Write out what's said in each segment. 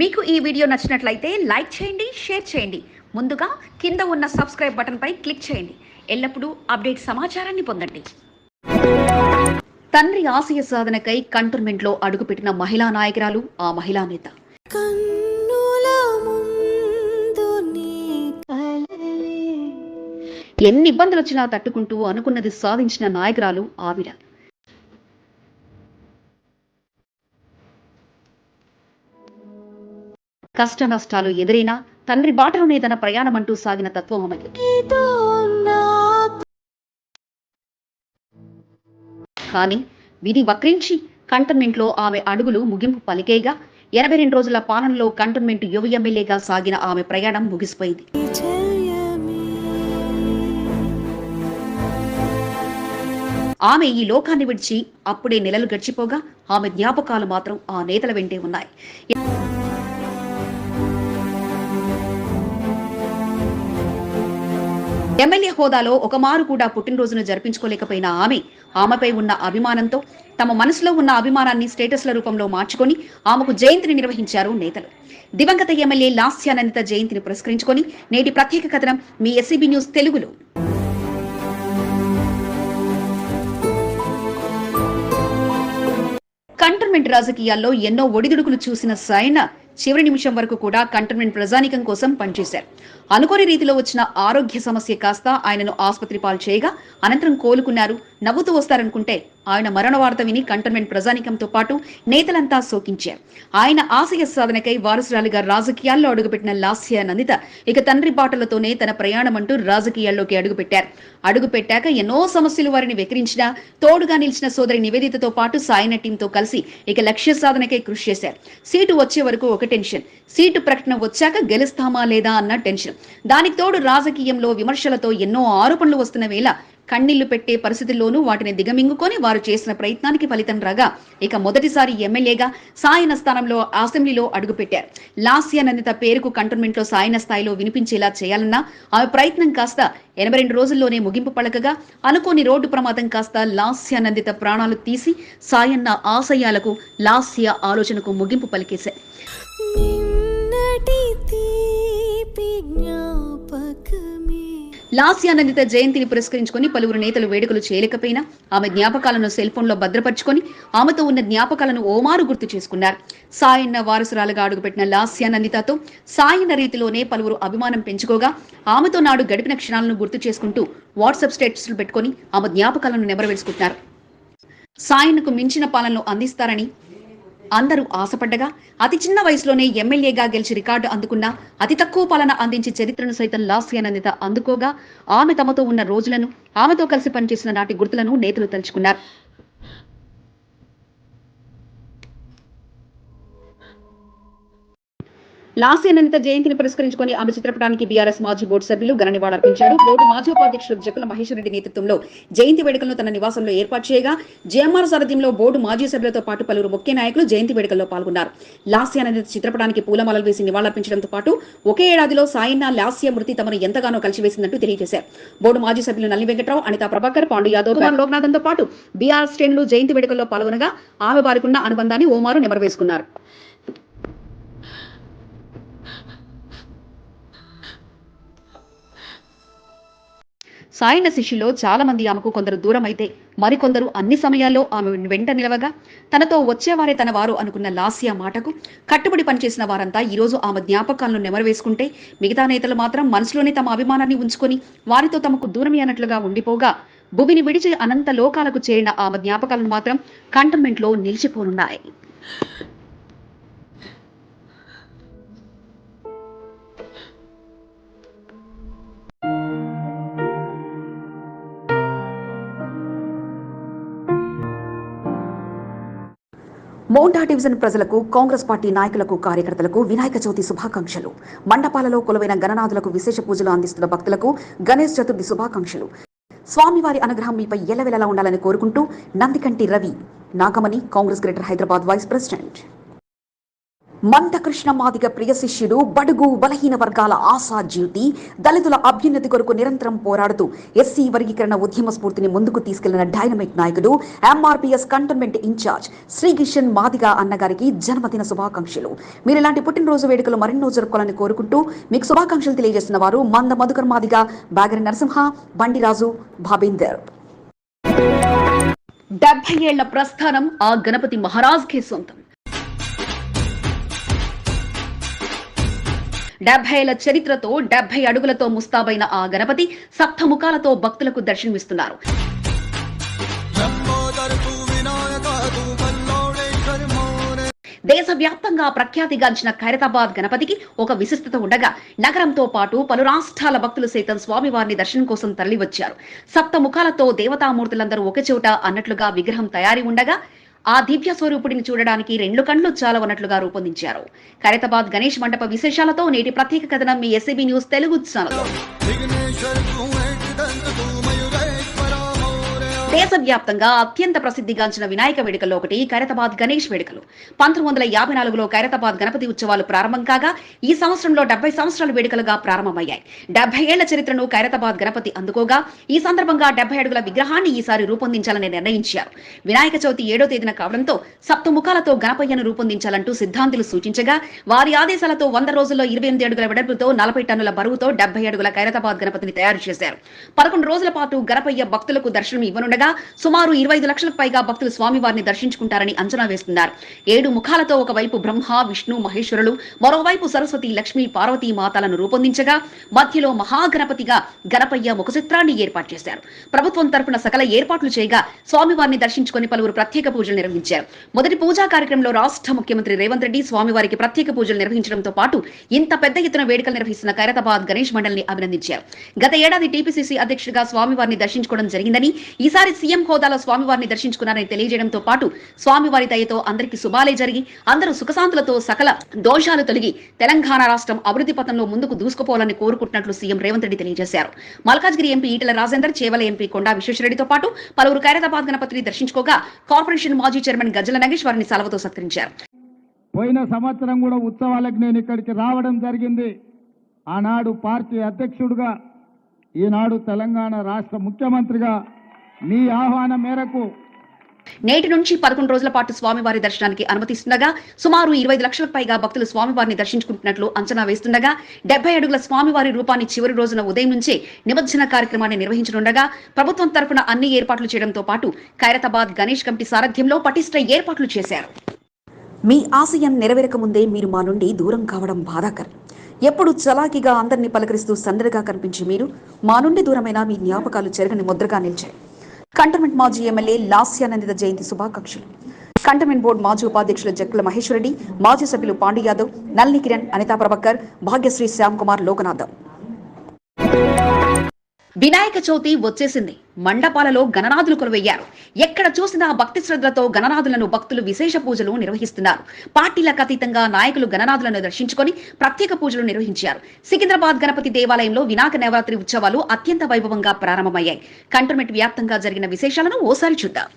మీకు ఈ వీడియో నచ్చినట్లయితే లైక్ చేయండి షేర్ చేయండి. ముందుగా కింద ఉన్న సబ్స్క్రైబ్ బటన్పై క్లిక్ చేయండి. ఎల్లప్పుడూ అప్డేట్ సమాచారాన్ని పొందండి. తండ్రి ఆశయ సాధనకై కంటోన్మెంట్లో అడుగుపెట్టిన మహిళా నాయకురాలు ఆ మహిళా నేత. ఎన్ని ఇబ్బందులు వచ్చినా తట్టుకుంటూ అనుకున్నది సాధించిన నాయకురాలు ఆవిడ. కష్ట నష్టాలు ఎదురైనా తండ్రి బాటలోనే తన ప్రయాణమంటూ సాగిన తత్వం ఆమెకి. కానీ విధి వక్రించి కంటోన్మెంట్లో ఆమె అడుగులు ముగింపు పలికేగా ఎనభై రెండు రోజుల పాలనలో కంటోన్మెంట్ యువ ఎమ్మెల్యేగా సాగిన ఆమె ప్రయాణం ముగిసిపోయింది. ఆమె ఈ లోకాన్ని విడిచి అప్పుడే నెలలు గడిచిపోగా ఆమె జ్ఞాపకాలు మాత్రం ఆ నేతల వెంటే ఉన్నాయి. ఎమ్మెల్యే హోదాలో ఒక మారు కూడా పుట్టినరోజును జరిపించుకోలేకపోయిన ఆమె ఆమెపై ఉన్న అభిమానంతో తమ మనసులో ఉన్న అభిమానాన్ని స్టేటస్ల రూపంలో మార్చుకొని ఆమెకు జయంతిని నిర్వహించారు నేతలు. దివంగత ఎమ్మెల్యే లాస్యానందిత జయంతిని పురస్కరించుకొని నేటి ప్రత్యేక కథనం మీ ఎస్సీబీ న్యూస్ తెలుగులో. కంటోన్మెంట్ రాజకీయాల్లో ఎన్నో ఒడిదుడుకులు చూసిన సైన చివరి నిమిషం వరకు కూడా కంటోన్మెంట్ ప్రజానికం కోసం పనిచేశారు. అనుకోని రీతిలో వచ్చిన ఆరోగ్య సమస్య కాస్త ఆయనను ఆసుపత్రి పాలు చేయగా అనంతరం కోలుకున్నారు. నవ్వుతూ వస్తారనుకుంటే ఆయన మరణ వార్త విని కంటోన్మెంట్ ప్రజానికంతో పాటు నేతలంతా శోకించారు. ఆయన ఆశయ సాధనకై వారసురాలిగా రాజకీయాల్లో అడుగుపెట్టిన లాస్య నందిత ఇక తండ్రి బాటలతోనే తన ప్రయాణం అంటూ రాజకీయాల్లోకి అడుగుపెట్టారు. అడుగుపెట్టాక ఎన్నో సమస్యలు వారిని వెకిరించినా తోడుగా నిలిచిన సోదరి నివేదితతో పాటు సాయన టీంతో కలిసి ఇక లక్ష్య సాధనకై కృషి చేశారు. సీటు వచ్చే వరకు ఒక టెన్షన్. సీటు ప్రకటన వచ్చాక గెలుస్తామా లేదా అన్న టెన్షన్. దానికి తోడు రాజకీయంలో విమర్శలతో ఎన్నో ఆరోపణలు వస్తున్న వేళ కన్నీళ్ళు పెట్టే పరిస్థితుల్లోనూ వాటిని దిగమింగుకొని వారు చేసిన ప్రయత్నానికి ఫలితం రాగా ఇక మొదటిసారి ఎమ్మెల్యేగా సాయన స్థానంలో అసెంబ్లీలో అడుగుపెట్టారు. లాస్యానందిత పేరుకు కంటోన్మెంట్లో సాయన స్థాయిలో వినిపించేలా చేయాలన్నా ఆమె ప్రయత్నం కాస్త ఎనభై రెండు రోజుల్లోనే ముగింపు పలకగా అనుకోని రోడ్డు ప్రమాదం కాస్త లాస్యానందిత ప్రాణాలు తీసి సాయన్న ఆశయాలకు లాస్య ఆలోచనకు ముగింపు పలికేశారు. లాస్యానందిత జయంతిని పురస్కరించుకొని పలువురు నేతలు వేడుకలు చేయలేకపోయినా ఆమె జ్ఞాపకాలను సెల్ఫోన్లో భద్రపరుచుకొని ఆమెతో ఉన్న జ్ఞాపకాలను ఓమారు గుర్తు చేసుకున్నారు. సాయన్న వారసురాలుగా అడుగుపెట్టిన లాస్యానందితతో సాయన్న రీతిలోనే పలువురు అభిమానం పెంచుకోగా ఆమెతో నాడు గడిపిన క్షణాలను గుర్తు చేసుకుంటూ వాట్సాప్ స్టేటస్లు పెట్టుకొని ఆమె జ్ఞాపకాలను నెబరవేసుకుంటున్నారు సాయన్నకు మించిన పాలనలు అందిస్తారని అందరూ ఆశపడ్డగా అతి చిన్న వయసులోనే ఎమ్మెల్యేగా గెలిచి రికార్డు అందుకున్న అతి తక్కువ పాలన అందించి చరిత్రను సైతం లాస్యానందిత అందుకోగా ఆమె తమతో ఉన్న రోజులను ఆమెతో కలిసి పనిచేసిన నాటి గుర్తులను నేతలు తలుచుకున్నారు. లాసేనంత జయంతిని పురస్కరించుకొని ఆమె చిత్రపటానికి బీఆర్ఎస్ మాజీ బోర్డు సభ్యులు ఘన నివాళులర్పించారు బోర్డు మాజీ ఉపాధ్యక్షుడు జకుల మహేశ్వరరెడ్డి నేతృత్వంలో జయంతి వేడుకలను తన నివాసంలో ఏర్పాటు చేయగా జేఎంఆర్ సారథ్యంలో బోర్డు మాజీ సభ్యులతో పాటు పలువురు ముఖ్య నాయకులు జయంతి వేడుకల్లో పాల్గొన్నారు. లాస్యానందిత చిత్రపటానికి పూలమాలలు వేసి నివాళులర్పించడంతో పాటు ఒకే ఏడాదిలో సాయన్న లాస్య మృతి తమను ఎంతగానో కలిసివేసిందంటూ తెలియజేశారు. బోర్డు మాజీ సభ్యులు నల్లి వెంకట్రావు అనితా ప్రభాకర్ పాండు యాదవ్ కుమార్ లోక్నాథన్తో పాటు బీఆర్ శ్రేణులు జయంతి వేడుకల్లో పాల్గొనగా ఆమె వారికున్న అనుబంధాన్ని ఓమారు నెమరవేసుకున్నారు. సాయన శిష్యులో చాలా మంది ఆమెకు కొందరు దూరం అయితే మరికొందరు అన్ని సమయాల్లో ఆమె వెంట నిలవగా తనతో వచ్చేవారే తన వారు అనుకున్న లాస్య మాటకు కట్టుబడి పనిచేసిన వారంతా ఈరోజు ఆమె జ్ఞాపకాలను నెమరవేసుకుంటే మిగతా నేతలు మాత్రం మనసులోనే తమ అభిమానాన్ని ఉంచుకొని వారితో తమకు దూరమే అన్నట్లుగా ఉండిపోగా భూమిని విడిచి అనంత లోకాలకు చేరిన ఆమె జ్ఞాపకాలను మాత్రం కంటోన్మెంట్లో నిలిచిపోనున్నాయి. మౌంటా డివిజన్ ప్రజలకు కాంగ్రెస్ పార్టీ నాయకులకు కార్యకర్తలకు వినాయక చవితి శుభాకాంక్షలు. మండపాలలో కొలువైన గణనాథులకు విశేష పూజలు అందిస్తున్న భక్తులకు గణేష్ చతుర్థి శుభాకాంక్షలు. స్వామివారి అనుగ్రహం మీపై ఎలవెలలా ఉండాలని కోరుకుంటూ Nandikanti Ravi Nagamani Congress Greater Hyderabad vice president. Mandakrishna Madiga ప్రియ శిష్యుడు బడుగు బలహీన వర్గాల ఆశా జ్యోతి దళితుల అభ్యున్నతి కొరకు నిరంతరం పోరాడుతూ ఎస్సీ వర్గీకరణ ఉద్యమ స్ఫూర్తిని ముందుకు తీసుకెళ్ళిన డైనమిక్ నాయకుడు MRPS cantonment in-charge Srikishan Madiga అన్నగారికి జన్మదిన శుభాకాంక్షలు. మీరు ఇలాంటి పుట్టినరోజు వేడుకలు మరెన్నో జరుపుకోవాలని కోరుకుంటూ మీకు శుభాకాంక్షలు తెలియజేస్తున్న వారు మంద మధుకర్ మాదిగ బాగరి నరసింహ బండిరాజు భాబీందర్. డెబ్బై ఏళ్ళ ప్రస్థానం ఆ గణపతి మహారాజ్కే సొంతం. డెబ్బైల చరిత్రతో డెబ్బై అడుగులతో ముస్తాబైన ఆ గణపతి సప్తముఖాలతో భక్తులకు దర్శనమిస్తున్నారు. దేశవ్యాప్తంగా ప్రఖ్యాతిగాంచిన ఖైరతాబాద్ గణపతికి ఒక విశిష్టత ఉండగా నగరంతో పాటు పలు రాష్ట్రాల భక్తులు సైతం స్వామివారిని దర్శనం కోసం తరలివచ్చారు. సప్త ముఖాలతో దేవతామూర్తులందరూ ఒక చోట అన్నట్లుగా విగ్రహం తయారీ ఉండగా ఆ దివ్య స్వరూపుడిని చూడడానికి రెండు కళ్ళు చాలవన్నట్లుగా రూపొందించారు. ఖైరతాబాద్ గణేష్ మండప విశేషాలతో నేటి ప్రత్యేక కథనం మీ ఎస్సీబీ న్యూస్ తెలుగు ఛానల్ దేశవ్యాప్తంగా అత్యంత ప్రసిద్ధిగాంచిన వినాయక వేడుకల్లో ఒకటి ఖైరతాబాద్ గణేష్ వేడుకలు. పంతొమ్మిది వందల యాభై నాలుగులో ఖైరతాబాద్ గణపతి ఉత్సవాలు ప్రారంభం కాగా ఈ సంవత్సరంలో డెబ్బై సంవత్సరాల వేడుకలుగా ప్రారంభమయ్యాయి. డెబ్బై ఏళ్ళ చరిత్రను ఖైరతాబాద్ గణపతి అందుకోగా ఈ సందర్భంగా డెబ్బై అడుగుల విగ్రహాన్ని ఈసారి రూపొందించాలని నిర్ణయించారు. వినాయక చవితి ఏడో తేదీన కావడంతో సప్తముఖాలతో గణపయ్యను రూపొందించాలంటూ సిద్ధాంతులు సూచించగా వారి ఆదేశాలతో వంద రోజుల్లో ఇరవై ఎనిమిది అడుగుల వెడల్పుతో నలభై టన్నుల బరువుతో డెబ్బై అడుగుల ఖైరతాబాద్ గణపతిని తయారు చేశారు. పదకొండు రోజుల పాటు గణపయ్య భక్తులకు దర్శనం ఇవ్వనుండగా సుమారు ఇరవై ఐదు లక్షలకు పైగా భక్తులు స్వామివారిని దర్శించుకుంటారని అంచనా వేస్తున్నారు. ఏడు ముఖాలతో ఒకవైపు బ్రహ్మ విష్ణు మహేశ్వరులు మరోవైపు సరస్వతి లక్ష్మి పార్వతీ మాతలను రూపొందించగా మధ్యలో మహాగణపతిగా గణపయ్య ముఖ చిత్రాన్ని ఏర్పాటు చేశారు. ప్రభుత్వం తరపున సకల ఏర్పాట్లు చేయగా స్వామివారిని దర్శించుకుని పలువురు ప్రత్యేక పూజలు నిర్వహించారు. మొదటి పూజా కార్యక్రమంలో రాష్ట్ర ముఖ్యమంత్రి రేవంత్ రెడ్డి స్వామివారికి ప్రత్యేక పూజలు నిర్వహించడంతో పాటు ఇంత పెద్ద ఎత్తున వేడుకలు నిర్వహిస్తున్న ఖైరతాబాద్ గణేష్ మండలిని అభినందించారు. గత ఏడాది టీపీసీసీ అధ్యక్షుడిగా స్వామివారిని దర్శించుకోవడం జరిగిందని ఈసారి సీఎం హోదాలో స్వామివారిని దర్శించుకున్నారని తెలియజేయడంతో పాటు స్వామివారి దయతో అందరికీ శుభాలే జరిగి అందరూ సుఖశాంతులతో సకల దోషాలు తొలగి తెలంగాణ రాష్ట్రం అభివృద్ధి పథంలో ముందుకు దూసుకుపోవాలని కోరుకుంటున్నట్లు సీఎం రేవంత్ రెడ్డి తెలియజేశారు. మల్కాజ్గిరి ఎంపీ ఈటల రాజేందర్ చేవల ఎంపీ కొండా విశ్వేశ్వరరెడ్డితో పాటు పలువురు ఖైరతాబాద్ గణపతిని దర్శించుకోగా కార్పొరేషన్ మాజీ చైర్మన్ గజ్జల నగేష్ వారిని సెలవుతో సత్కరించారు. పోయిన సంవత్సరం కూడా ఉత్సవాలకు నేను ఇక్కడికి రావడం జరిగింది. ఆనాడు పార్టీ అధ్యక్షుడుగా ఈనాడు తెలంగాణ రాష్ట్ర ముఖ్యమంత్రిగా మీ ఆహ్వానం మేరకు నేటి నుంచి పదకొండు రోజుల పాటు స్వామివారి దర్శనానికి అనుమతిస్తుండగా సుమారు ఇరవై ఐదు లక్షలకు పైగా భక్తులు స్వామివారిని దర్శించుకుంటున్నట్లు అంచనా వేస్తుండగా డెబ్బై అడుగుల స్వామివారి రూపాన్ని చివరి రోజున ఉదయం నుంచే నిమజ్జన కార్యక్రమాన్ని నిర్వహించనుండగా ప్రభుత్వం తరపున అన్ని ఏర్పాట్లు చేయడంతో పాటు ఖైరతాబాద్ గణేష్ కమిటీ సారథ్యంలో పటిష్ట ఏర్పాట్లు చేశారు. మీ ఆశయం నెరవేరక ముందే మీరు మా నుండి దూరం కావడం బాధాకరం. ఎప్పుడు చలాకీగా అందరినీ పలకరిస్తూ సందడిగా కనిపించి మీరు మా నుండి దూరమైన మీ జ్ఞాపకాలు చెరగని ముద్రగా నిలిచాయి. కంటోన్మెంట్ మాజీ ఎమ్మెల్యే లాస్యానందిత జయంతి శుభాకాంక్షలు. కంటోన్మెంట్ బోర్డు మాజీ ఉపాధ్యక్షులు జక్కుల మహేశ్వరరెడ్డి మాజీ సభ్యులు పాండు యాదవ్ నల్ని కిరణ్ అనితా ప్రభాకర్ భాగ్యశ్రీ శ్యామ్ కుమార్ లోకనాథం. వినాయక చవితి వచ్చేసింది. మండపాలలో గణనాథులు కొలువయ్యారు. ఎక్కడ చూసినా భక్తి శ్రద్ధలతో గణనాథులను భక్తులు విశేష పూజలు నిర్వహిస్తున్నారు. పార్టీలకు అతీతంగా నాయకులు గణనాథులను దర్శించుకొని ప్రత్యేక పూజలు నిర్వహించారు. సికింద్రాబాద్ గణపతి దేవాలయంలో వినాయక నవరాత్రి ఉత్సవాలు అత్యంత వైభవంగా ప్రారంభమయ్యాయి. కంటోన్మెంట్ వ్యాప్తంగా జరిగిన విశేషాలను ఓసారి చూద్దాం.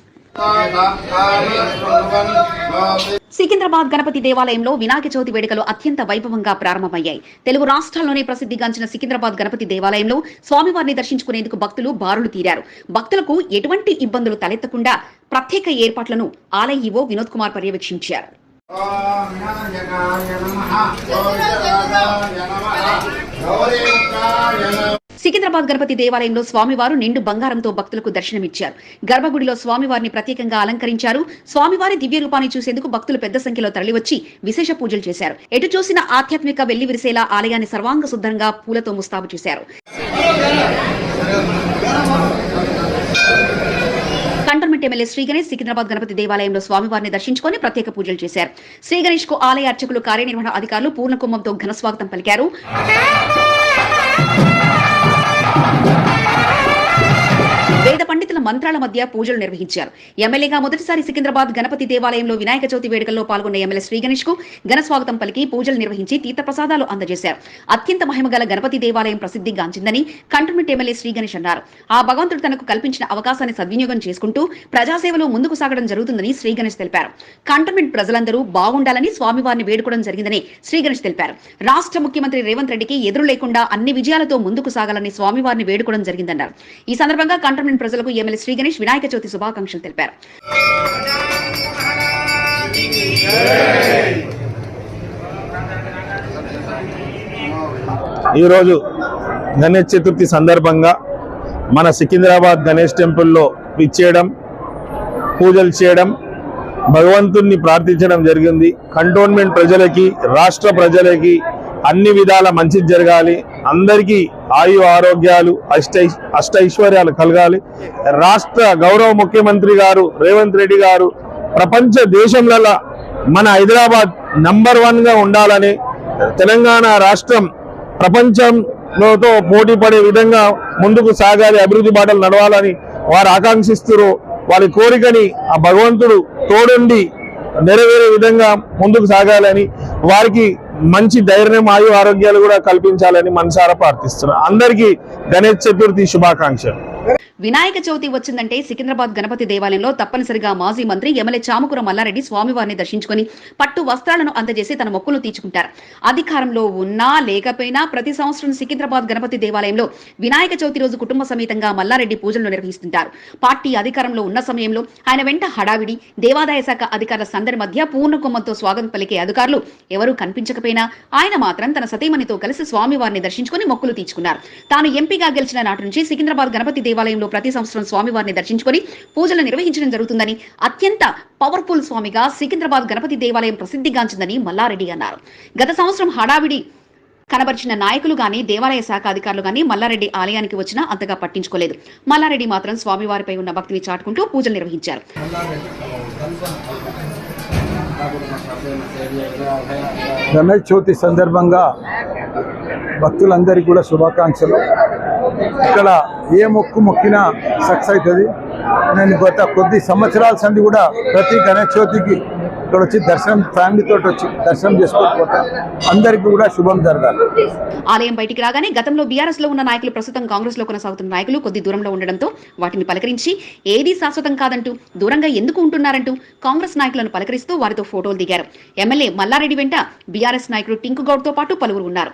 సికింద్రాబాద్ గణపతి దేవాలయంలో వినాయక చవితి వేడుకలు అత్యంత వైభవంగా ప్రారంభమయ్యాయి. తెలుగు రాష్ట్రాల్లోనే ప్రసిద్ధిగాంచిన సికింద్రాబాద్ గణపతి దేవాలయంలో స్వామివారిని దర్శించుకునేందుకు భక్తులు బారులు తీరారు. భక్తులకు ఎటువంటి ఇబ్బందులు తలెత్తకుండా ప్రత్యేక ఏర్పాట్లను ఆలయ ఈవో వినోద్ కుమార్ పర్యవేక్షించారు. సికింద్రాబాద్ గణపతి దేవాలయంలో స్వామివారు నిండు బంగారంతో భక్తులకు దర్శనమిచ్చారు. గర్భగుడిలో స్వామివారిని ప్రత్యేకంగా అలంకరించారు. స్వామివారి దివ్య రూపాన్ని చూసేందుకు భక్తులు పెద్ద సంఖ్యలో తరలివచ్చి విశేష పూజలు చేశారు. ఎటు చూసిన ఆధ్యాత్మిక వెళ్ళి విరిసేలా ఆలయాన్ని సర్వాంగ శుద్ధంగా పూలతో ముస్తాబు చేశారు. కంటోన్మెంట్ ఎమ్మెల్యే శ్రీ గణేష్ సికింద్రాబాద్ గణపతి దేవాలయంలో స్వామివారిని దర్శించుకొని ప్రత్యేక పూజలు చేశారు. శ్రీ గణేష్కు ఆలయ అర్చకులు కార్యనిర్వహణ అధికారులు పూర్ణ కుంభంతో ఘన స్వాగతం పలికారు. Come on. వేద పండితుల మంత్రాల మధ్య పూజలు నిర్వహించారు. ఎమ్మెల్యేగా మొదటిసారి సికింద్రాబాద్ గణపతి దేవాలయంలో వినాయక చవితి వేడుకల్లో పాల్గొన్న ఎమ్మెల్యే శ్రీ గణేష్కు ఘన స్వాగతం పలికి పూజలు నిర్వహించి తీర్థప్రసాదాలు అందజేశారు. అత్యంత మహిమగల గణపతి దేవాలయం ప్రసిద్ధిగాంచిందని కంటోన్మెంట్ ఎమ్మెల్యే శ్రీ గణేష్ అన్నారు. ఆ భగవంతుడు తనకు కల్పించిన అవకాశాన్ని సద్వినియోగం చేసుకుంటూ ప్రజాసేవలో ముందుకు సాగడం జరుగుతుందని శ్రీ గణేష్ తెలిపారు. కంటోన్మెంట్ ప్రజలందరూ బాగుండాలని స్వామివారిని వేడుకోవడం జరిగిందని శ్రీ గణేష్ తెలిపారు. రాష్ట్ర ముఖ్యమంత్రి రేవంత్ రెడ్డికి ఎదురు లేకుండా అన్ని విజయాలతో ముందుకు సాగాలని స్వామివారిని వేడుకోవడం జరిగిందన్నారు. ఈ సందర్భంగా కంటోన్మెంట్ ప్రజలకు ఎమ్మెల్యే శ్రీ గణేష్ వినాయక చవితి శుభాకాంక్షలు తెలిపారు. ఈరోజు గణేష్ చతుర్థి సందర్భంగా మన సికింద్రాబాద్ గణేష్ టెంపుల్లో విచ్చేయడం పూజలు చేయడం భగవంతుణ్ణి ప్రార్థించడం జరిగింది. కంటోన్మెంట్ ప్రజలకి రాష్ట్ర ప్రజలకి అన్ని విధాల మంచి జరగాలి. అందరికీ ఆయు ఆరోగ్యాలు అష్టై అష్టైశ్వర్యాలు కలగాలి. రాష్ట్ర గౌరవ ముఖ్యమంత్రి గారు రేవంత్ రెడ్డి గారు ప్రపంచ దేశంలలో మన హైదరాబాద్ నంబర్ వన్గా ఉండాలని తెలంగాణ రాష్ట్రం ప్రపంచంలోతో పోటీ పడే విధంగా ముందుకు సాగాలి అభివృద్ధి బాటలు నడవాలని వారు ఆకాంక్షిస్తున్నారు. వారి కోరికని ఆ భగవంతుడు తోడుండి నెరవేరే విధంగా ముందుకు సాగాలని వారికి మంచి ధైర్యం ఆయు ఆరోగ్యాలు కూడా కల్పించాలని మనసారా ప్రార్థిస్తున్నాను అందరికీ గణేష్ చతుర్థి శుభాకాంక్షలు. వినాయక చవితి వచ్చిందంటే సికింద్రాబాద్ గణపతి దేవాలయంలో తప్పనిసరిగా మాజీ మంత్రి ఎమ్మెల్యే చామకూర మల్లారెడ్డి స్వామివారిని దర్శించుకొని పట్టు వస్త్రాలను అందజేసి తన మొక్కులు తీర్చుకుంటారు. అధికారంలో ఉన్నా లేకపోయినా ప్రతి సంవత్సరం సికింద్రాబాద్ గణపతి దేవాలయంలో వినాయక చవితి రోజు కుటుంబ సమేతంగా మల్లారెడ్డి పూజలు నిర్వహిస్తుంటారు. పార్టీ అధికారంలో ఉన్న సమయంలో ఆయన వెంట హడావిడి దేవాదాయ శాఖ అధికారుల సందడి మధ్య పూర్ణ స్వాగతం పలికే అధికారులు ఎవరూ కనిపించకపోయినా ఆయన మాత్రం తన సతీమణితో కలిసి స్వామివారిని దర్శించుకొని మొక్కులు తీర్చుకున్నారు. తాను ఎంపీగా గెలిచిన నాటి నుంచి సికింద్రాబాద్ గణపతి దేవాలయంలో ప్రతి సంవత్సరం స్వామివారిని దర్శించుకొని పూజలు నిర్వహించడం జరుగుతుందని అత్యంత పవర్ఫుల్ స్వామిగా సికింద్రాబాద్ గణపతి దేవాలయం ప్రసిద్ధిగాంచిందని మల్లారెడ్డి అన్నారు. గత సంవత్సరం హడావిడి కనబరిచిన నాయకులు గాని దేవాలయ శాఖ అధికారులు గాని మల్లారెడ్డి ఆలయానికి వచ్చినా అంతగా పట్టించుకోలేదు. మల్లారెడ్డి మాత్రం స్వామివారిపై ఉన్న భక్తిని చాటుకుంటూ పూజలు నిర్వహించారు. గణేష్ చవితి సందర్భంగా భక్తులందరికీ కూడా శుభాకాంక్షలు. ఇక్కడ ఏ మొక్కు మొక్కినా సక్సెస్ అవుతుంది. నేను గత కొద్ది సంవత్సరాల సంది కూడా ప్రతి గణేష్ చవితికి ఇక్కడ వచ్చి దర్శనం ఫ్యామిలీతో వచ్చి దర్శనం చేసుకోకపోతే అందరికీ కూడా శుభం జరగాలి. ఆలయం బయటికి రాగానే గతంలో బీఆర్ఎస్లో ఉన్న నాయకులు ప్రస్తుతం కాంగ్రెస్లో కొనసాగుతున్న నాయకులు కొద్ది దూరంలో ఉండడంతో వాటిని పలకరించి ఏదీ శాశ్వతం కాదంటూ దూరంగా ఎందుకు ఉంటున్నారంటూ కాంగ్రెస్ నాయకులను పలకరిస్తూ వారితో ఫోటోలు దిగారు. ఎమ్మెల్యే మల్లారెడ్డి వెంట బీఆర్ఎస్ నాయకుడు టింకు గౌడ్తో పాటు పలువురు ఉన్నారు.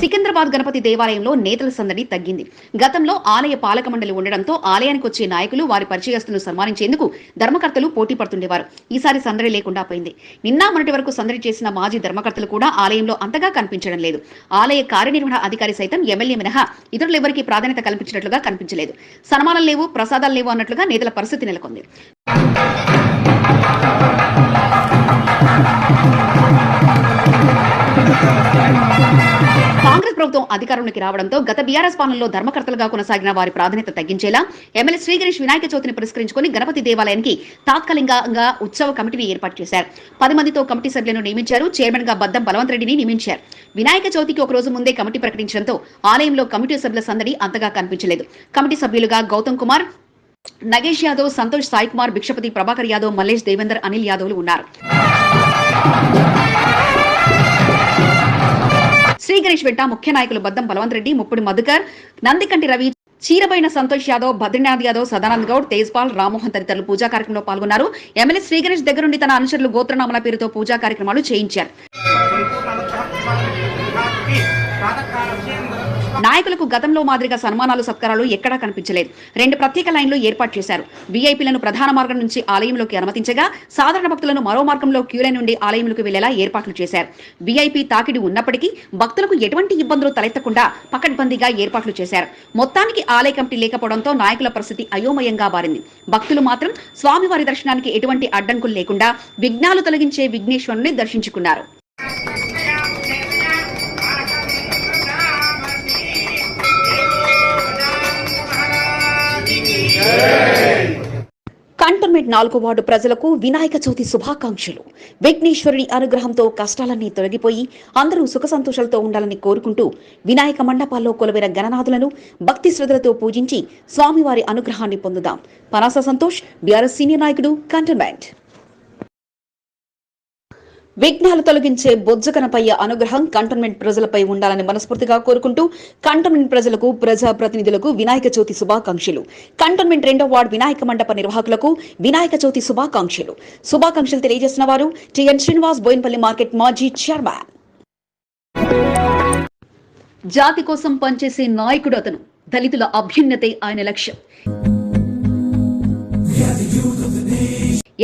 సికింద్రాబాద్ గణపతి దేవాలయంలో నేతల సందడి తగ్గింది. గతంలో ఆలయ పాలక మండలి ఉండడంతో ఆలయానికి వచ్చే నాయకులు వారి పరిచయస్తులను సన్మానించేందుకు ధర్మకర్తలు పోటీ పడుతుండేవారు. ఈసారి సందడి లేకుండా పోయింది. నిన్న మొన్నటి వరకు సందడి చేసిన మాజీ ధర్మకర్తలు కూడా ఆలయంలో అంతగా కనిపించడం లేదు. ఆలయ కార్యనిర్వహణ అధికారి సైతం ఎమ్మెల్యే మినహా ఇతరులెవరికీ ప్రాధాన్యత కల్పించినట్లుగా కనిపించలేదు. సన్మానాలు లేవు ప్రసాదాలు లేవు అన్నట్లుగా నేతల పరిస్థితి నెలకొంది. కాంగ్రెస్ ప్రభుత్వం అధికారంలోకి రావడంతో గత బీఆర్ఎస్ పాలనలో ధర్మకర్తలుగా కొనసాగిన వారి ప్రాధాన్యత తగ్గించేలా ఎమ్మెల్యే శ్రీ గణేష్ వినాయక చవితిని పురస్కరించుకొని గణపతి దేవాలయానికి తాత్కాలికంగా ఉత్సవ కమిటీని ఏర్పాటు చేశారు. పది మందితో కమిటీ సభ్యులను నియమించారు. చైర్మన్గా బద్దం బలవంత్ రెడ్డిని నియమించారు. వినాయక చవితికి ఒక రోజు ముందే కమిటీ ప్రకటించడంతో ఆలయంలో కమిటీ సభ్యుల సందడి అంతగా కనిపించలేదు. కమిటీ సభ్యులుగా గౌతమ్ కుమార్ నగేష్ యాదవ్ సంతోష్ సాయి కుమార్ భిక్షపతి ప్రభాకర్ యాదవ్ మల్లేష్ దేవేందర్ అనిల్ యాదవ్లు ఉన్నారు. శ్రీ గణేష్ వెంట ముఖ్య నాయకులు బద్దం బలవంత్ రెడ్డి ముప్పుడు మధుకర్ నందికంటి రవి చీరబైన సంతోష్ యాదవ్ బద్రీనాథ్ యాదవ్ సదానంద్ గౌడ్ తేజ్పాల్ రామ్మోహన్ తదితరులు పూజా కార్యక్రమంలో పాల్గొన్నారు. ఎమ్మెల్యే శ్రీగణేష్ దగ్గరుండి దగ్గర నుండి తన అనుచరులు గోత్రనామల పేరుతో పూజా కార్యక్రమాలు చేయించారు. నాయకులకు గతంలో మాదిరిగా సన్మానాలు సత్కారాలు ఎక్కడా కనిపించలేదు. రెండు ప్రత్యేక లైన్లు ఏర్పాటు చేశారు. వీఐపీలను ప్రధాన మార్గం నుంచి ఆలయంలోకి అనుమతించగా సాధారణ భక్తులను మరో మార్గంలో క్యూలైన్ నుండి ఆలయంలోకి వెళ్ళేలా ఏర్పాట్లు చేశారు. వీఐపీ తాకిడి ఉన్నప్పటికీ భక్తులకు ఎటువంటి ఇబ్బందులు తలెత్తకుండా పకడ్బందీగా ఏర్పాట్లు చేశారు. మొత్తానికి ఆలయ కమిటీ లేకపోవడంతో నాయకుల పరిస్థితి అయోమయంగా మారింది. భక్తులు మాత్రం స్వామివారి దర్శనానికి ఎటువంటి అడ్డంకులు లేకుండా విఘ్నాలు తొలగించే విఘ్నేశ్వరుని దర్శించుకున్నారు. కంటోన్మెంట్ నాలుగో వార్డు ప్రజలకు వినాయక చవితి శుభాకాంక్షలు. విఘ్నేశ్వరుని అనుగ్రహంతో కష్టాలన్నీ తొలగిపోయి అందరూ సుఖ సంతోషాలతో ఉండాలని కోరుకుంటూ వినాయక మండపాల్లో కొలువైన గణనాథులను భక్తి శ్రద్ధలతో పూజించి స్వామివారి అనుగ్రహాన్ని పొందుదాం. పనాస సంతోష్ బీఆర్ఎస్ సీనియర్ నాయకుడు కంటోన్మెంట్ విఘ్నాలు తొలగించే బొజ్జకనపయ్య అనుగ్రహం కంటోన్మెంట్ ప్రజలపై ఉండాలని మనస్ఫూర్తిగా కోరుకుంటూ కంటోన్మెంట్ ప్రజలకు ప్రజా ప్రతినిధులకు వినాయక చవితి శుభాకాంక్షలు. కంటోన్మెంట్ రెండో వార్డు వినాయక మండప నిర్వాహకులకు వినాయక చవితి శుభాకాంక్షలు. శుభాకాంక్షలు తెలియజేసిన వారు T N Srinivas Bowenpally market మాజీ చైర్మన్. జాతి కోసం పనిచేసే నాయకుడు అతను. దళితుల అభ్యున్నతే ఆయన లక్ష్యం.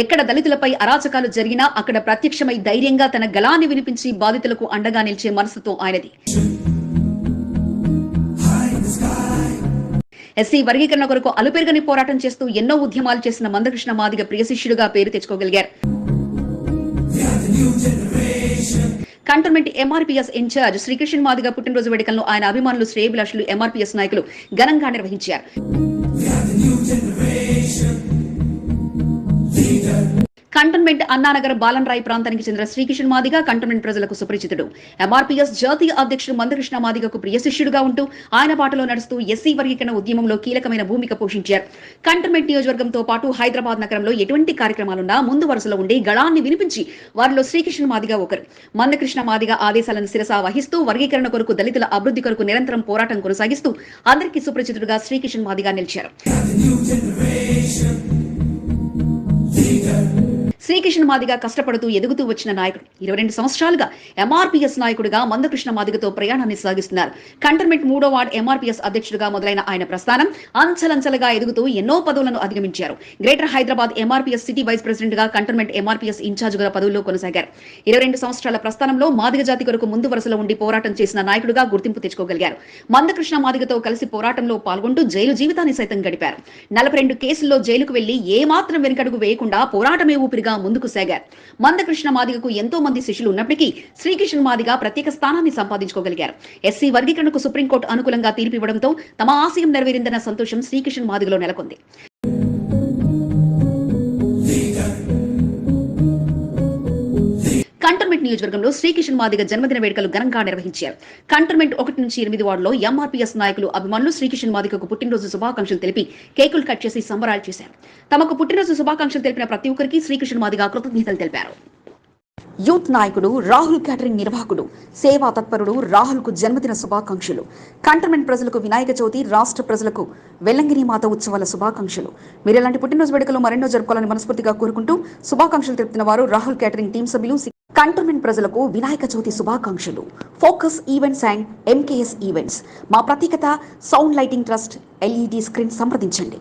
ఎక్కడ దళితులపై అరాచకాలు జరిగినా అక్కడ ప్రత్యక్షమై ధైర్యంగా తన గలాన్ని వినిపించి బాధితులకు అండగా నిలిచే మనసుతో ఆయనది. ఎస్సీ వర్గీకరణ కొరకు అలుపెరుగని పోరాటం చేస్తూ ఎన్నో ఉద్యమాలు చేసిన మందకృష్ణ మాదిగ ప్రియ శిష్యుడుగా పేరు తెచ్చుకోగలిగారు. Cantonment MRPS in-charge Srikrishna Madiga పుట్టినరోజు వేడుకలను ఆయన అభిమానులు శ్రేయభిలాషులు ఎంఆర్పీఎస్ నాయకులు ఘనంగా నిర్వహించారు. కంటోన్మెంట్ అన్నానగర్ బాలన్ రాయ్ ప్రాంతానికి చెందిన శ్రీకిషన్ మాదిగ కంటోన్మెంట్ ప్రజలకు సుపరిచితుడు. ఎంఆర్పీఎస్ జాతీయ అధ్యక్షుడు మందకృష్ణ మాదిగకు ప్రియ శిష్యుడుగా ఉంటూ ఆయన పాటలో నడుస్తూ ఎస్సీ వర్గీకరణ ఉద్యమంలో కీలకమైన భూమిక పోషించారు. కంటోన్మెంట్ నియోజకవర్గంతో పాటు హైదరాబాద్ నగరంలో ఎటువంటి కార్యక్రమాలున్నా ముందు వరుసలో ఉండి గళాన్ని వినిపించి వారిలో శ్రీకృష్ణ మాదిగ ఒకరు. మందకృష్ణ మాదిగ ఆదేశాలను శిరస వహిస్తూ వర్గీకరణ కొరకు దళితుల అభివృద్ధి కొరకు నిరంతరం పోరాటం కొనసాగిస్తూ అందరికీ సుపరిచితుడుగా శ్రీకిషన్ మాదిగా నిలిచారు. శ్రీకృష్ణ మాదిగా కష్టపడుతూ ఎదుగుతూ వచ్చిన నాయకుడు. ఇరవై రెండు సంవత్సరాలుగా ఎంఆర్పీఎస్ నాయకుడిగా మందకృష్ణ మాదిగతో ప్రయాణాన్ని సాగిస్తున్నారు. కంటర్మెంట్ మూడో వార్డ్ ఎంఆర్పీఎస్ అధ్యక్షుడిగా మొదలైన ఆయన ప్రస్థానం అంచలంచలుగా ఎదుగుతూ ఎన్నో పదవులను అధిగమించారు. Greater Hyderabad MRPS city vice ప్రెసిడెంట్గా కంటర్మెంట్ ఎంఆర్పీఎస్ ఇన్ఛార్జిగా పదవుల్లో కొనసాగారు. ఇరవై రెండు సంవత్సరాల ప్రస్థానంలో మాదిగ జాతి కొరకు ముందు వరుసలో ఉండి పోరాటం చేసిన నాయకుడిగా గుర్తింపు తెచ్చుకోగలిగారు. మందకృష్ణ మాదిగతో కలిసి పోరాటంలో పాల్గొంటూ జైలు జీవితాన్ని సైతం గడిపారు. నలభై రెండు కేసుల్లో జైలుకు వెళ్ళి ఏమాత్రం వెనుకడుగు వేయకుండా పోరాటమే ఊపిరిగా ముందుకు సాగారు. మందకృష్ణ మాదిగకు ఎంతో మంది శిష్యులు ఉన్నప్పటికీ శ్రీకృష్ణ మాదిగ ప్రత్యేక స్థానాన్ని సంపాదించుకోగలిగారు. ఎస్సీ వర్గీకరణకు సుప్రీంకోర్టు అనుకూలంగా తీర్పు ఇవ్వడంతో తమ ఆశయం నెరవేరిందన్న సంతోషం శ్రీకృష్ణ మాదిగలో నెలకొంది. నియోజకవర్గంలో శ్రీకిషన్ మాదిగ జన్మదిన వేడుకలు ఘనంగా నిర్వహించారు. కంటోన్మెంట్ ఒకటి నుంచి ఎనిమిది వార్డులో ఎంఆర్పీఎస్ నాయకులు అభిమానులు శ్రీకిషన్ మాదిగకు పుట్టినరోజు శుభాకాంక్షలు తెలిపి కేకులు కట్ చేసి సంబరాలు చేశారు. తమకు పుట్టినరోజు శుభాకాంక్షలు తెలిపిన ప్రతి ఒక్కరికి శ్రీకిషన్ మాదిగ కృతజ్ఞతలు తెలిపారు. యూత్ నాయకుడు రాహుల్ క్యాటరింగ్ నిర్వాహకుడు సేవా తత్పరుడు రాహుల్కు జన్మదిన శుభాకాంక్షలు. కంటర్మెంట్ ప్రజలకు వినాయక చవితి రాష్ట్ర ప్రజలకు వెల్లంగిరి మాత ఉత్సవాల శుభాకాంక్షలు. మీరు ఇలాంటి పుట్టినరోజు వేడుకలు మరెన్నో జరుపుకోవాలని మనస్ఫూర్తిగా కోరుకుంటూ శుభాకాంక్షలు తెలుపుతున్న వారు రాహుల్ క్యాటరింగ్ టీం సభ్యులు కంటోన్మెంట్ ప్రజలకు వినాయక చవితి శుభాకాంక్షలు. Focus events and MKS events. మా ప్రత్యేకత sound lighting trust LED screen సంప్రదించండి.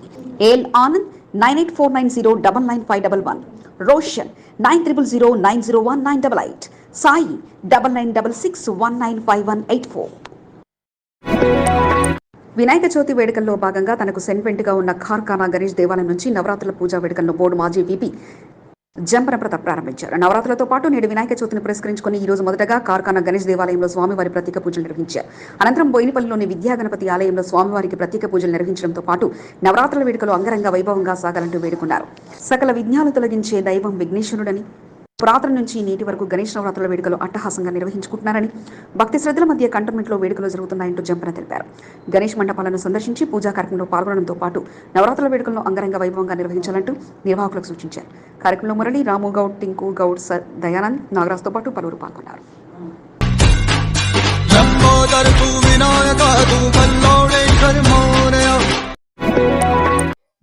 A L Anand nine eight four nine zero double nine five double one. Roshan nine triple zero nine zero one nine double eight. Sai double nine double six one nine five one eight four. Vinayaka Chavithi వేడుకల్లో భాగంగా తనకు సెంట్మెంట్గా ఉన్న ఖార్ఖానా గణేష్ దేవాలయం నుంచి నవరాత్రుల పూజా వేడుకల్లో board మాజీ VP Jampana Pratap ప్రారంభించారు. నవరాత్రులతో పాటు నేడు వినాయక చవితిని పురస్కరించుకుని ఈ రోజు మొదటగా కార్ఖాన గణేష్ దేవాలయంలో స్వామివారి ప్రత్యేక పూజలు నిర్వహించారు. అనంతరం బోయినపల్లిలోని విద్యాగణపతి ఆలయంలో స్వామివారికి ప్రత్యేక పూజలు నిర్వహించడంతో పాటు నవరాత్రుల వేడుకలు అంగరంగ వైభవంగా సాగాలంటూ వేడుకున్నారు. సకల విఘ్నాలు తొలగించే దైవం విఘ్నేశ్వరుడని పురాతన నుంచి నేటి వరకు గణేష్ నవరాత్రుల వేడుకలు అట్టహాసంగా నిర్వహించుకుంటున్నారని భక్తి శ్రద్ధల మధ్య కంటమెంట్లో వేడుకలు జరుగుతున్నాయంటూ జంపన తెలిపారు. గణేష్ మండపాలను సందర్శించి పూజా కార్యక్రమంలో పాల్గొనడంతో పాటు నవరాత్రుల వేడుకలను అంగరంగ వైభవంగా నిర్వహించాలంటూ నిర్వాహకులకు సూచించారు. కార్యక్రమంలో మురళి రాము గౌడ్ టింకు గౌడ్ సర్ దయానంద్ నాగరాజ్తో పాటు పలువురు పాల్గొన్నారు.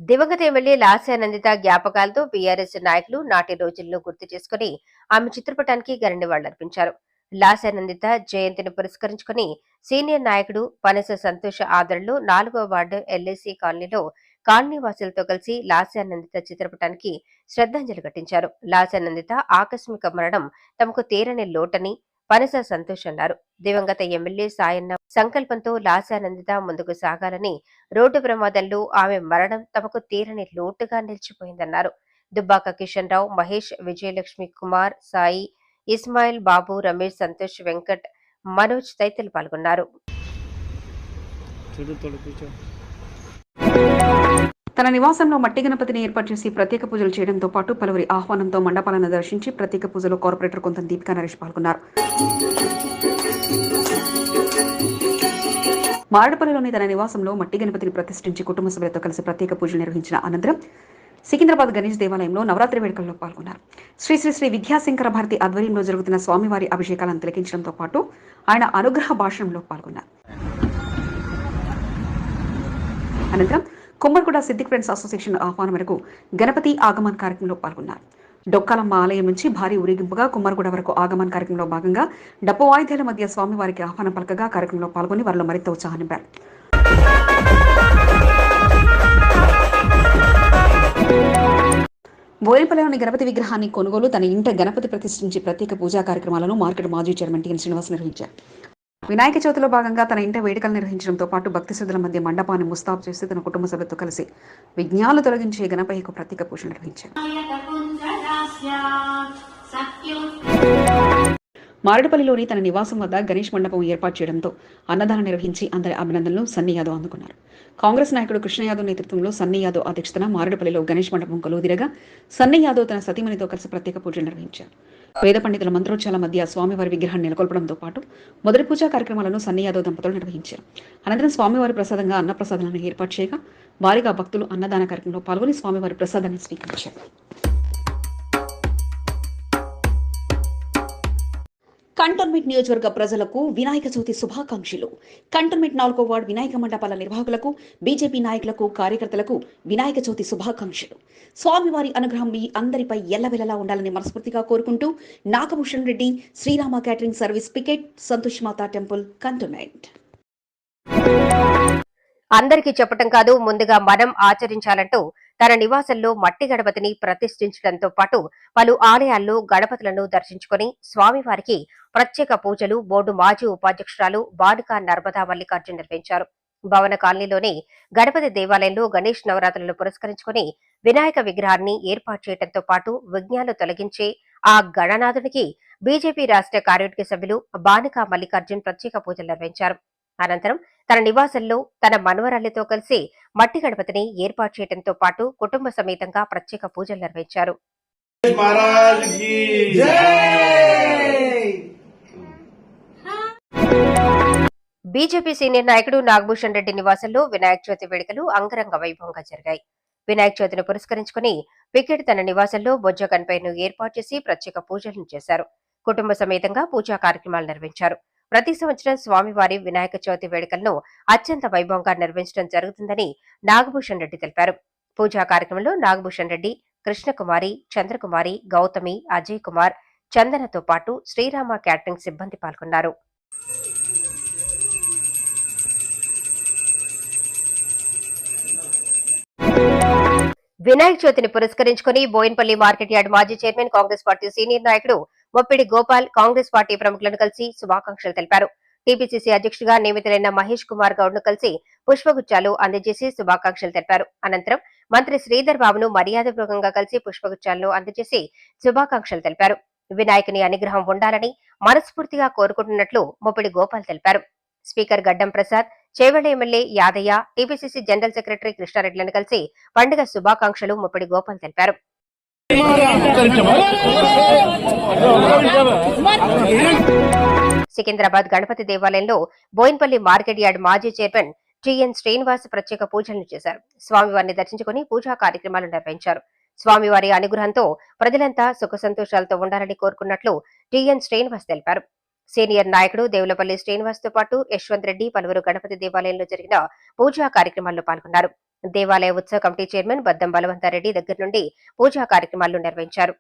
దివంగత ఎమ్మెల్యే లాస్యానందిత జ్ఞాపకాలతో బీఆర్ఎస్ నాయకులు నాటి రోజులను గుర్తు చేసుకుని ఆమె చిత్రపటానికి ఘన నివాళులర్పించారు లాసానందిత జయంతిని పురస్కరించుకుని సీనియర్ నాయకుడు పనస సంతోష ఆదరణలో నాలుగో వార్డు ఎల్ఐసి కాలనీలో కాలనీ వాసులతో కలిసి లాస్యానందిత చిత్రపటానికి శ్రద్ధాంజలి ఘటించారు. లాస్యానందిత ఆకస్మిక మరణం తమకు తీరని లోటని పనస సంతోష్ అన్నారు. దివంగత ఎమ్మెల్యే సాయన్న సంకల్పంతో లాశానందిత ముందుకు సాగాలని రోడ్డు ప్రమాదంలో ఆమె మరణం తమకు తీరని లోటుగా నిలిచిపోయిందన్నారు. దుబ్బాక కిషన్ రావు మహేష్ విజయలక్ష్మి కుమార్ సాయి ఇస్మాయిల్ బాబు రమేష్ సంతోష్ వెంకట్ మనోజ్ తదితరులు పాల్గొన్నారు. తన నివాసంలో మట్టి గణపతిని ఏర్పాటు చేసి ప్రత్యేక పూజలు చేయడంతో పాటు పలువురి ఆహ్వానంతో మండపాలను దర్శించి ప్రత్యేక పూజలో కార్పొరేటర్ కొంత దీపికా నరేష్ పాల్గొన్నారు. మారడపల్లిలోని తన నివాసంలో మట్టి గణపతిని ప్రతిష్ఠించి కుటుంబ సభ్యులతో కలిసి ప్రత్యేక పూజలు నిర్వహించిన అనంతరం సికింద్రాబాద్ గణేష్ దేవాలయంలో నవరాత్రి వేడుకల్లో పాల్గొన్నారు. శ్రీ శ్రీ శ్రీ విద్యాశంకర భారతి ఆధ్వర్యంలో జరుగుతున్న స్వామివారి అభిషేకాలను తిలకించడంతో పాటు ఆయన అనుగ్రహ భాషణంలో పాల్గొన్నారు. అనంతరం కుమ్మరిగూడ సిద్దిక్ ఫ్రెండ్స్ అసోసియేషన్ ఆహ్వానం మేరకు గణపతి ఆగమన్ కార్యక్రమంలో పాల్గొన్నారు. డొక్కాలమ్మ ఆలయం నుంచి భారీ ఊరేగింపుగా కుమ్మరిగూడ వరకు ఆగమన్ కార్యక్రమంలో భాగంగా డప్పు వాయిద్యాల మధ్య స్వామివారికి ఆహ్వానం పలకగా కార్యక్రమంలో పాల్గొని వారిలో మరింత ఉత్సాహం నింపారు. బోయినపల్లిలోని గణపతి విగ్రహాన్ని కొనుగోలు తన ఇంట గణపతి ప్రతిష్ఠించి ప్రత్యేక పూజా కార్యక్రమాలను మార్కెట్ మాజీ చైర్మన్ టిఎన్ శ్రీనివాస్ నిర్వహించారు. వినాయక చవితిలో భాగంగా తన ఇంట వేడుకలు నిర్వహించడంతో పాటు భక్తి శ్రద్ధల మధ్య మండపాన్ని ముస్తాబు చేసి తన కుటుంబ సభ్యులతో కలిసి విజ్ఞాలు తొలగించే గణపయ్యకు ప్రత్యేక పూజలు నిర్వహించారు. మారేడుపల్లిలోని తన నివాసం వద్ద గణేష్ మండపం ఏర్పాటు చేయడంతో అన్నదానం నిర్వహించి అందరి అభినందనలు సన్నీ యాదవ్ అందుకున్నారు. కాంగ్రెస్ నాయకుడు కృష్ణ యాదవ్ నేతృత్వంలో సన్నీ యాదవ్ అధ్యక్షతన మారేడుపల్లిలో గణేష్ మండపం కొలువుదిరగా సన్నీ యాదవ్ తన సతీమణితో కలిసి ప్రత్యేక పూజలు నిర్వహించారు. వేద పండితుల మంత్రోచ్చాల మధ్య స్వామివారి విగ్రహాన్ని నెలకొల్పడంతో పాటు మొదటి పూజా కార్యక్రమాలను సన్నీ యాదవ్ దంపతులు నిర్వహించారు. అనంతరం స్వామివారి ప్రసాదంగా అన్నప్రసాదాలను ఏర్పాటు చేయగా వారిగా భక్తులు అన్నదాన కార్యక్రమంలో పాల్గొని స్వామివారి ప్రసాదాన్ని స్వీకరించారు. కంటోన్మెంట్ నియోజకవర్గ ప్రజలకు వినాయక చవితి శుభాకాంక్షలు. కంటోన్మెంట్ నాలుగో వార్డు వినాయక మండపాల నిర్వాహకులకు బీజేపీ నాయకులకు కార్యకర్తలకు వినాయక చవితి శుభాకాంక్షలు. స్వామివారి అనుగ్రహం మీ అందరిపై ఎల్లవెల్లలా ఉండాలని మనస్ఫూర్తిగా కోరుకుంటూ Nagabhushan Reddy Srirama catering service Picket Santosh Mata temple cantonment. అందరికీ చెప్పటం కాదు ముందుగా మనం ఆచరించాలంటూ తన నివాసంలో మట్టి గణపతిని ప్రతిష్ఠించడంతో పాటు పలు ఆలయాల్లో గణపతులను దర్శించుకుని స్వామివారికి ప్రత్యేక పూజలు బోర్డు మాజీ ఉపాధ్యక్షురాలు బాలికా నర్మదా మల్లికార్జున్ నిర్వహించారు. భవన కాలనీలోని గణపతి దేవాలయంలో గణేష్ నవరాత్రులను పురస్కరించుకుని వినాయక విగ్రహాన్ని ఏర్పాటు చేయడంతో పాటు విఘ్నాలు తొలగించే ఆ గణనాథునికి బీజేపీ రాష్ట్ర కార్యవర్గ సభ్యులు బానిక మల్లికార్జున్ ప్రత్యేక పూజలు నిర్వహించారు. అనంతరం తన నివాసంలో తన మనవరాళ్ళతో కలిసి మట్టి గణపతిని ఏర్పాటు చేయడంతో పాటు కుటుంబ సమేతంగా ప్రత్యేక పూజలు నిర్వహించారు. బీజేపీ సీనియర్ నాయకుడు నాగభూషణ్ రెడ్డి నివాసంలో వినాయక చవితి వేడుకలు అంగరంగ వైభవంగా జరిగాయి. వినాయక చవితిని పురస్కరించుకుని వికెట్ తన నివాసంలో బొజ్జ గన్పైను ఏర్పాటు చేసి ప్రత్యేక పూజలను చేశారు. కుటుంబ సమేతంగా పూజా కార్యక్రమాలు నిర్వహించారు. ప్రతి సంవత్సరం స్వామివారి వినాయక చవితి వేడుకలను అత్యంత వైభవంగా నిర్వహించడం జరుగుతుందని నాగభూషణ్ రెడ్డి తెలిపారు. పూజా కార్యక్రమంలో నాగభూషణ్ రెడ్డి కృష్ణకుమారి చంద్రకుమారి గౌతమి అజయ్ కుమార్ చందనతో పాటు శ్రీరామ క్యాటరింగ్ సిబ్బంది పాల్గొన్నారు. వినాయక చవితిని పురస్కరించుకుని బోయిన్పల్లి మార్కెట్ యార్డ్ మాజీ చైర్మన్ కాంగ్రెస్ పార్టీ సీనియర్ నాయకుడు మొప్పిడి గోపాల్ కాంగ్రెస్ పార్టీ ప్రముఖులను కలిసి శుభాకాంక్షలు తెలిపారు. టీపీసీసీ అధ్యక్షుడిగా నియమితులైన మహేష్ కుమార్ గౌడ్ను కలిసి పుష్పగుచ్చాలు అందజేసి శుభాకాంక్షలు తెలిపారు. అనంతరం మంత్రి శ్రీధర్ బాబును మర్యాదపూర్వకంగా కలిసి పుష్పగుచ్చాలను అందజేసి శుభాకాంక్షలు తెలిపారు. వినాయకుని అనుగ్రహం ఉండాలని మనస్ఫూర్తిగా కోరుకుంటున్నట్లు మొప్పిడి గోపాల్ తెలిపారు. Speaker Gaddam Prasad Chevella MLA Yadaiah TPCC general secretary కృష్ణారెడ్డిలను కలిసి పండుగ శుభాకాంక్షలు ముప్పిడి గోపాల్ తెలిపారు. సికింద్రాబాద్ గణపతి దేవాలయంలో బోయిన్పల్లి మార్కెట్ యార్డ్ మాజీ చైర్మన్ టిఎన్ శ్రీనివాస్ ప్రత్యేక పూజలను చేశారు. స్వామివారిని దర్శించుకుని పూజా కార్యక్రమాలు నిర్వహించారు. స్వామివారి అనుగ్రహంతో ప్రజలంతా సుఖ సంతోషాలతో ఉండాలని కోరుకున్నట్లు టిఎన్ శ్రీనివాస్ తెలిపారు. సీనియర్ నాయకుడు దేవులపల్లి శ్రీనివాస్తో పాటు యశ్వంత్ రెడ్డి పలువురు గణపతి దేవాలయంలో జరిగిన పూజా కార్యక్రమాల్లో పాల్గొన్నారు. దేవాలయ ఉత్సవ కమిటీ చైర్మన్ బద్దం బలవంతారెడ్డి దగ్గర నుండి పూజా కార్యక్రమాలు నిర్వహించారు.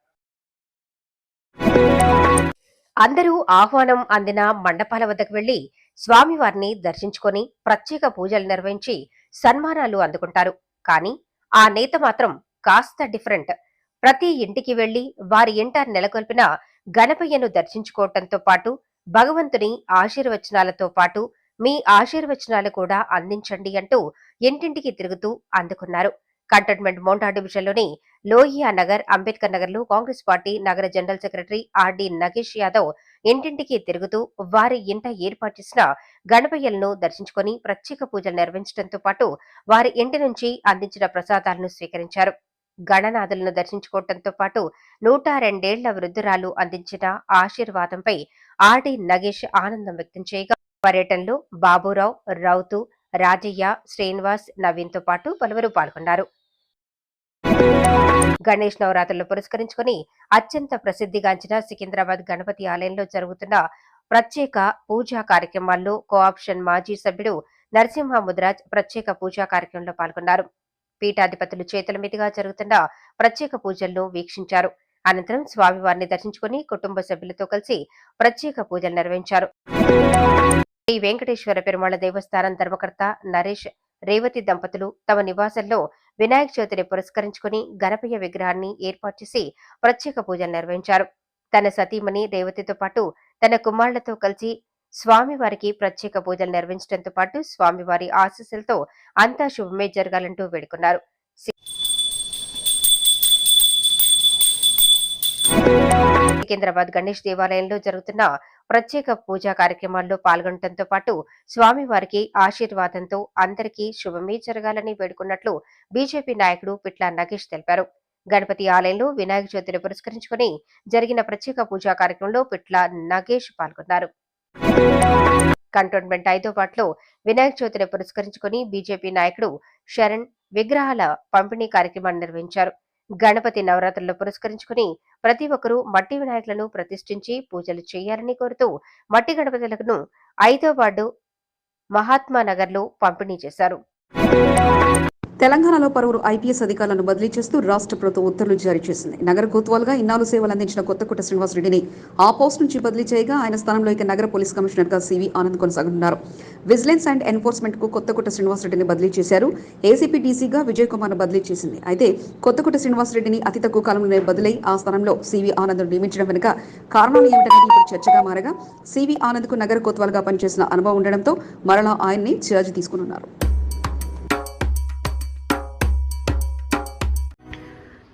అందరూ ఆహ్వానం అందిన మండపాల వద్దకు వెళ్ళి స్వామివారిని దర్శించుకొని ప్రత్యేక పూజలు నిర్వహించి సన్మానాలు అందుకుంటారు. కానీ ఆ నేత మాత్రం కాస్త డిఫరెంట్. ప్రతి ఇంటికి వెళ్ళి వారి ఇంట నెలకొల్పిన గణపయ్యను దర్శించుకోవటంతో పాటు భగవంతుని ఆశీర్వచనాలతో పాటు మీ ఆశీర్వచనాలు కూడా అందించండి అంటూ ఇంటింటికి తిరుగుతూ అందుకున్నారు. కంటోన్మెంట్ మోండా డివిజన్లోని లోహియా నగర్ అంబేద్కర్ నగర్లో కాంగ్రెస్ పార్టీ నగర general secretary R D Nagesh Yadav ఇంటింటికి తిరుగుతూ వారి ఇంట ఏర్పాటు చేసిన గణపయ్యలను దర్శించుకొని ప్రత్యేక పూజలు నిర్వహించడంతో పాటు వారి ఇంటి నుంచి అందించిన ప్రసాదాలను స్వీకరించారు. గణనాథులను దర్శించుకోవడంతో పాటు నూట రెండేళ్ళ వృద్ధురాలు అందించిన ఆశీర్వాదంపై ఆర్డి నగేష్ ఆనందం వ్యక్తం చేయగా పర్యటనలో బాబురావు రౌతు రాజయ్య శ్రీనివాస్ నవీన్తో పాటు పలువురు పాల్గొన్నారు. గణేష్ నవరాత్రులు పురస్కరించుకుని అత్యంత ప్రసిద్ధిగాంచిన సికింద్రాబాద్ గణపతి ఆలయంలో జరుగుతున్న ప్రత్యేక పూజా కార్యక్రమాల్లో కోఆప్షన్ మాజీ సభ్యుడు నరసింహ ముద్రాజ్ ప్రత్యేక పూజా కార్యక్రమంలో పాల్గొన్నారు. పీఠాధిపతులు చేతుల మీదుగా జరుగుతున్న ప్రత్యేక పూజలను వీక్షించారు. అనంతరం స్వామివారిని దర్శించుకుని కుటుంబ సభ్యులతో కలిసి ప్రత్యేక పూజలు నిర్వహించారు. శ్రీ వెంకటేశ్వర పెరుమాళ దేవస్థానం ధర్మకర్త నరేష్ రేవతి దంపతులు తమ నివాసంలో వినాయక చవితిని పురస్కరించుకుని గణపయ్య విగ్రహాన్ని ఏర్పాటు చేసి ప్రత్యేక పూజలు నిర్వహించారు. తన సతీమణి రేవతితో పాటు తన కుమారులతో కలిసి స్వామివారికి ప్రత్యేక పూజలు నిర్వహించడంతో పాటు స్వామివారి ఆశీస్సులతో అంతా శుభమే జరగాలంటూ వేడుకున్నారు. సికింద్రాబాద్ గణేష్ దేవాలయంలో జరుగుతున్న ప్రత్యేక పూజా కార్యక్రమాల్లో పాల్గొనడంతో పాటు స్వామివారికి ఆశీర్వాదంతో అందరికీ శుభమే జరగాలని వేడుకున్నట్లు బీజేపీ నాయకుడు పిట్ల నగేష్ తెలిపారు. గణపతి ఆలయంలో వినాయక చవితిని పురస్కరించుకుని జరిగిన ప్రత్యేక పూజా కార్యక్రమంలో పిట్ల నగేష్ పాల్గొన్నారు. కంటోన్మెంట్ ఐదో పాటలో వినాయక చవితిని పురస్కరించుకుని బీజేపీ నాయకుడు శరణ్ విగ్రహాల పంపిణీ కార్యక్రమాన్ని నిర్వహించారు. గణపతి నవరాత్రులు పురస్కరించుకుని ప్రతి ఒక్కరూ మట్టి వినాయకులను ప్రతిష్ఠించి పూజలు చేయాలని కోరుతూ మట్టి గణపతులను ఐదో వార్డు మహాత్మానగర్లో లో పంపిణీ చేశారు. తెలంగాణలో పలువురు ఐపీఎస్ అధికారులను బదిలీ చేస్తూ రాష్ట్ర ప్రభుత్వం ఉత్తర్వులు జారీ చేసింది. నగర కోత్వాల్గా ఇన్నాళ్ళు సేవలు అందించిన కొత్తకుట శ్రీనివాసరెడ్డిని ఆ పోస్ట్ నుంచి బదిలీ చేయగా ఆయన స్థానంలో ఇక నగర పోలీస్ కమిషనర్గా సివి ఆనంద్ కొనసాగుతున్నారు. విజిలెన్స్ అండ్ ఎన్ఫోర్స్మెంట్కు కొత్తకోట శ్రీనివాసరెడ్డిని బదిలీ చేశారు. ఏసీపీ డీసీగా విజయ్ కుమార్ బదిలీ చేసింది. అయితే కొత్తకుట శ్రీనివాసరెడ్డిని అతి తక్కువ కాలంలోనే బదిలై ఆ స్థానంలో సివి ఆనంద్ నియమించడం వెనుక కారణాలు ఏమిటనేది ఇప్పుడు చర్చగా మారగా సివి ఆనంద్కు నగర కోత్వాల్గా పనిచేసిన అనుభవం ఉండడంతో మరలా ఆయన్ని ఛార్జ్ తీసుకున్నారు